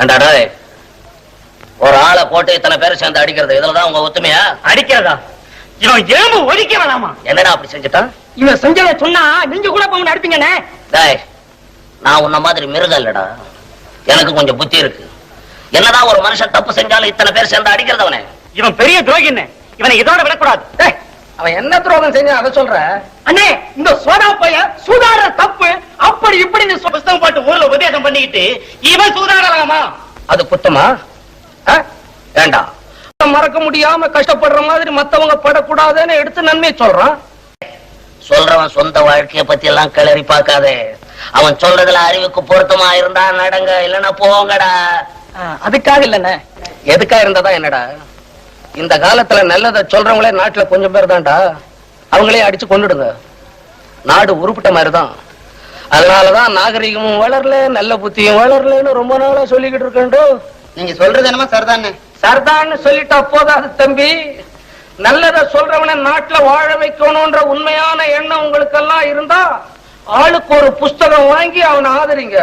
ஏண்டா டேய் ஒரு ஆளை போட்டு இத்தனை பேர் சேர்ந்து அடிக்கிறது இதுலதான் உங்க ஒத்துமையா? அடிக்கிறதா? இவன் எலும்பு ஒடிக்க வேணாமா? என்னடா அப்படி செஞ்சுட்டான்? இவன் செஞ்சதை சொன்னா நீங்க கூட போங்க அடிப்பீங்கண்ணே. டேய் நான் உன்ன மாதிரி மிருகம் இல்லடா. எனக்கு கொஞ்சம் புத்தி இருக்கு. என்னதான் ஒரு மனுஷன் தப்பு செஞ்சாலும் இத்தனை பேர் சேர்ந்து அடிக்கிறது அவனே இவன் பெரிய துரோகின்னு. இவனை இதோட விடக்கூடாது. டேய், அவன் என்ன துரோகம் செஞ்சான் அதை சொல்ற? அண்ணே இந்த சோதா பையன் சூதாட தப்பு அப்படி இப்படின்னு சொ- புஸ்தகம் பண்ணிக்கிட்டு இவன் சூதாடலாமா? அது குத்தமா? வேண்டாம் மறக்க முடியாம கஷ்டப்படுற மாதிரி மத்தவங்க படக்கூடாதுன்னு எடுத்து நன்மையை சொல்றான். சொல்றவன் சொந்த வாழ்க்கைய பத்தி எல்லாம் கிளறி பார்க்காதே. அவன் சொல்றதுல அறிவுக்கு பொருத்தமா இருந்தா நடங்க இல்லன்னா போங்கடா. அதுக்காக இல்லண்ணே. எதுக்கா இருந்ததா என்னடா? இந்த காலத்துல நல்லதை சொல்றவங்களே நாட்டுல கொஞ்சம் பேர் தான்டா. அவங்களே அடிச்சு கொண்டுடுங்க நாடு உருப்பிட்ட மாதிரிதான். அதனாலதான் நாகரிகமும் வளரல நல்ல புத்தியும் வளரலன்னு ரொம்ப நாளா சொல்லிக்கிட்டு இருக்கேன்டோ. நீங்க சொல்றது என்னமோ சரிதானே சர்தான்னு சொல்லிட்டா போதாது தம்பி. நல்லத சொல்றவன நாட்டுல வாழ வைக்கணும்ன்ற உண்மையான எண்ணம் உங்களுக்கு எல்லாம் இருந்தா ஆளுக்கு ஒரு புஸ்தகம் வாங்கி அவனை ஆதரிங்க.